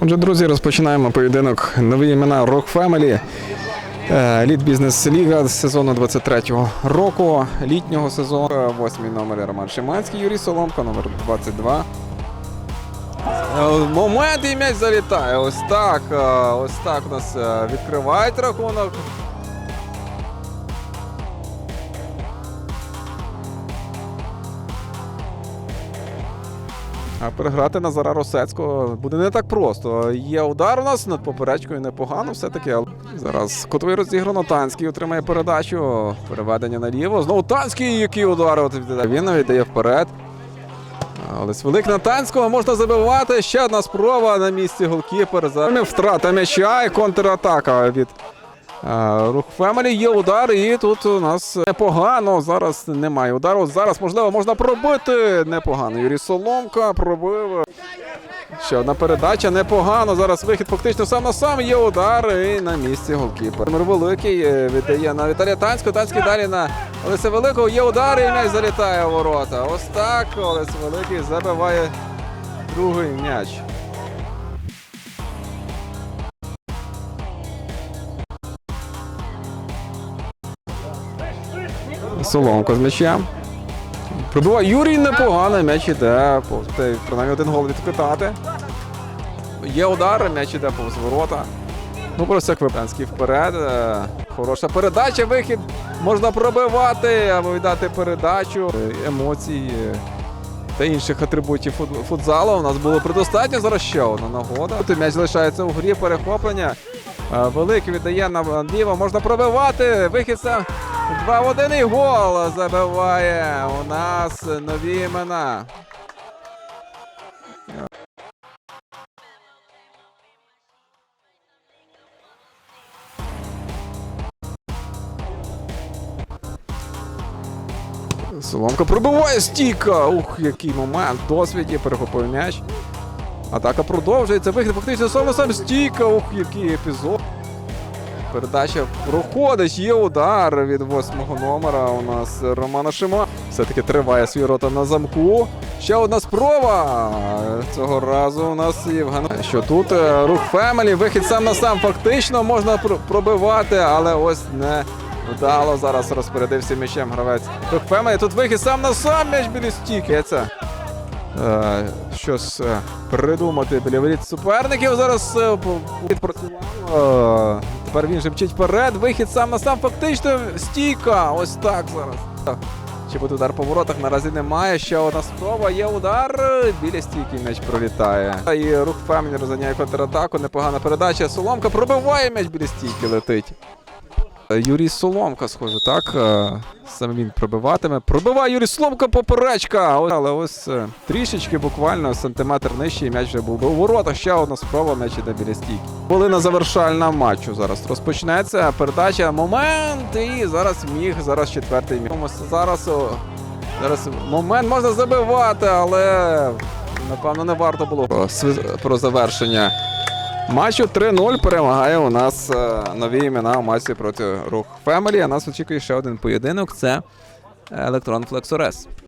Отже, друзі, розпочинаємо поєдинок. Нові імена Rock Family. Лід бізнес ліга сезону 23-го року, літнього сезону. Е, Восьмий номер Роман Шиманський, Юрій Соломко, номер 22. Е, Момент і м'яч залітає. Ось так. е, Ось так у нас відкривають рахунок. А переграти Назара Росецького буде не так просто. Є удар у нас над поперечкою непогано все-таки. але Зараз котовий розіграно. Танський отримає передачу. Переведення наліво. Знову Танський, який удар. От Він віддає вперед. Але з велик на Танського можна забивати. Ще одна спроба на місці голкіпер. За втрата м'яча і контратака від Рух Фемелі. Є удар, і тут у нас непогано. Зараз немає удару. Зараз, можливо, можна пробити. Непогано. Юрій Соломка пробив. Ще одна передача. Непогано. Зараз вихід фактично сам на сам. Є удар і на місці голкіпер. Номер великий е, віддає на Віталія Танського. Танський далі на Олеся Великого. Є удар і м'яч залітає у ворота. Ось так. Олесь Великий забиває другий м'яч. Соломко з м'ячем. Пробиває Юрій непогано, м'яч іде. Принаймні один гол відкатати. Є удар, м'яч іде повз ворота. Ну, просто як Випенський вперед. Е, Хороша передача, вихід. Можна пробивати або віддати передачу. Е, Емоцій е, та інших атрибутів футзалу. У нас було предостатньо. Зараз ще одна нагода. Тут м'яч залишається у грі, перехоплення. Великий віддає на ліво. Можна пробивати. Вихід сам 2 в 1 і гол забиває. У нас нові імена. Соломка пробиває стійка. Ух, який момент. Досвіді перехопив м'яч. Атака продовжується. Вихід фактично сам сам стійка. Ух, який епізод. Передача проходить. Є удар від восьмого номера. У нас Романа Шима. Все-таки триває свій рота на замку. Ще одна спроба. Цього разу у нас Євген. Що тут е, рух Фемелі. Вихід сам на сам. Фактично можна пробивати, але ось не вдало. Зараз розпорядився м'ячем гравець. Рух Фемелі. Тут вихід сам на сам м'яч біля стійки. Це е, щось е, придумати біля воріт суперників. Зараз відпрацював. Тепер він же мчить вперед. Вихід сам на сам. Фактично стійка. Ось так зараз. Чи буде удар по воротах? Наразі немає. Ще одна спроба. Є удар. Біля стійки м'яч пролітає. І рух Фемені розганяє контратаку. Непогана передача. Соломка пробиває м'яч біля стійки летить. Е, Юрій Соломка, схоже, так. Е, Саме він пробиватиме. Пробиває Юрій Соломка поперечка. Але ось е, трішечки буквально сантиметр нижче, і м'яч вже був у воротах. Ще одна спроба, м'яч іде біля стійки. Хвилина завершальна матчу зараз розпочнеться. Передача, момент. І зараз міг, зараз четвертий міг. Зараз, зараз момент можна забивати, але напевно не варто було про, про завершення. Матчу 3-0 перемагає у нас е, нові імена у матчі проти Рух Фемелі. А нас очікує ще один поєдинок. Це Електрон Флексорес.